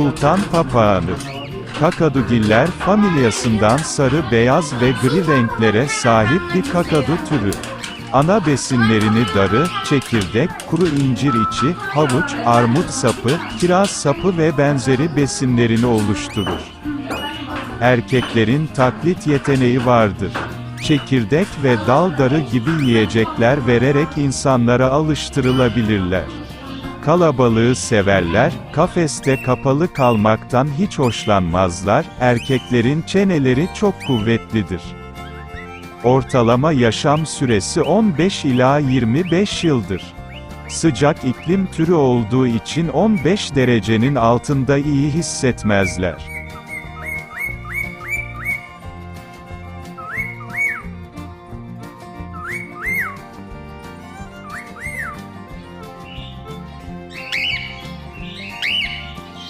sultan papağanı. Kakadugiller familyasından sarı, beyaz ve gri renklere sahip bir kakadu türü. Ana besinlerini darı, çekirdek, kuru incir içi, havuç, armut sapı, kiraz sapı ve benzeri besinlerini oluşturur. Erkeklerin taklit yeteneği vardır. Çekirdek ve dal darı gibi yiyecekler vererek insanlara alıştırılabilirler. Kalabalığı severler, kafeste kapalı kalmaktan hiç hoşlanmazlar, erkeklerin çeneleri çok kuvvetlidir. Ortalama yaşam süresi 15 ila 25 yıldır. Sıcak iklim türü olduğu için 15 derecenin altında iyi hissetmezler.